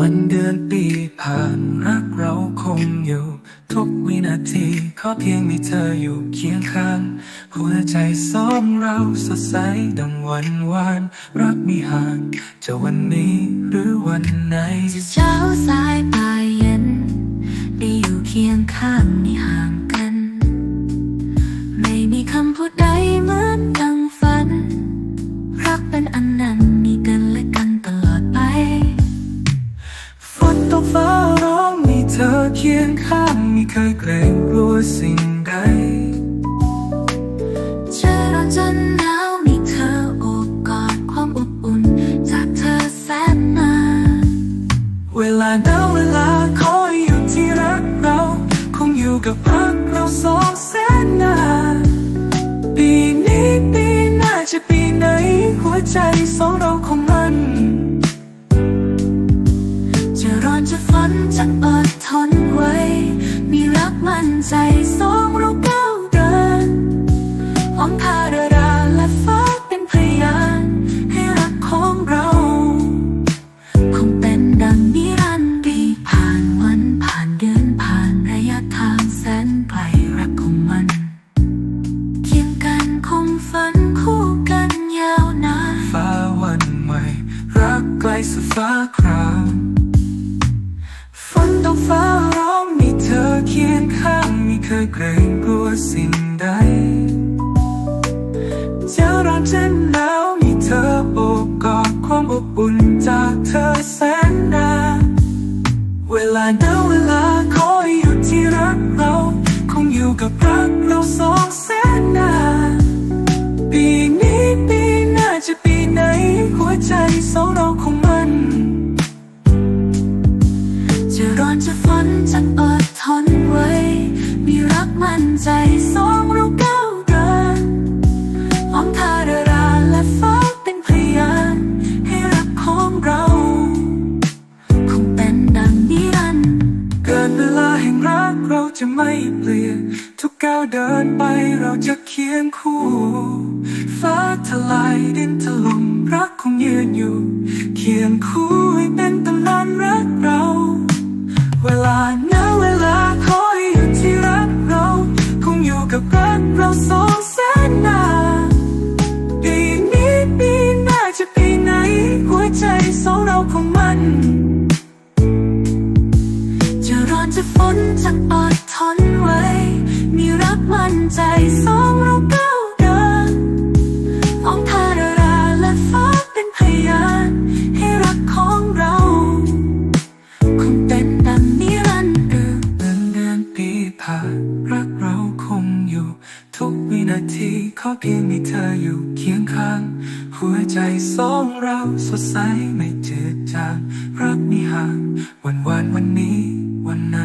วันเดือนปีผ่านรักเราคงอยู่ ทุกวินาทีขอเพียงมีเธออยู่เคียงข้าง หัวใจสองเราสดใสดังวันวาน รักมีห่างจะวันนี้หรือวันไหน เช้าสายปลายเย็นได้อยู่เคียงข้างไม่ห่า เคยเกรงกลัวสิ่งใดเจอร้อนจนหนาวมีเธอโอบกอดความอบอุ่น จากเธอแสนนานเวลาเดาเวลาคอยอยู่ที่รักเรา คงอยู่กับรักเราสองแสนนานปีนี้ปีหน้าจะปีไหน หัวใจสองเราคงมันจะร้อนจะฝนจะอดทน ก สองแสนนาปีนี้ปีหน้าจะปีไหน หัวใจสองเราคงมัน จะร้อนจะฝนจะอดทนไว้ มีรักมั่นใจสองเรา จะไม่เปลี่ยน ทุกก้าวเดินไปเราจะเคียงคู่ ฟ้าทลายดินถล่มรักคงยืนอยู่ เคียงคู่ให้เป็นตำนานรักเรา เวลาหนาเวลาคอยอยู่ที่รักเรา คงอยู่กับรักเราสองแสนนาปีนี้ปีหน้าจะปีไหน หัวใจสองเราคงมันจะร้อนจะฝนจะอดท นไว้ มีรักมั่นใจสองเราก้าวเดินอ้อมทาดราและฟ้าเป็นพยานให้รักของเรา คงเป็นดังนิรันดร์เดือนเดือนปีผ่านรักเราคงอยู่ ทุกวินาทีขอเพียงมีเธออยู่เคียงข้าง หัวใจสองเราสดใสไม่จืดจางรักมีห่างวันวานวันนี้วันไหน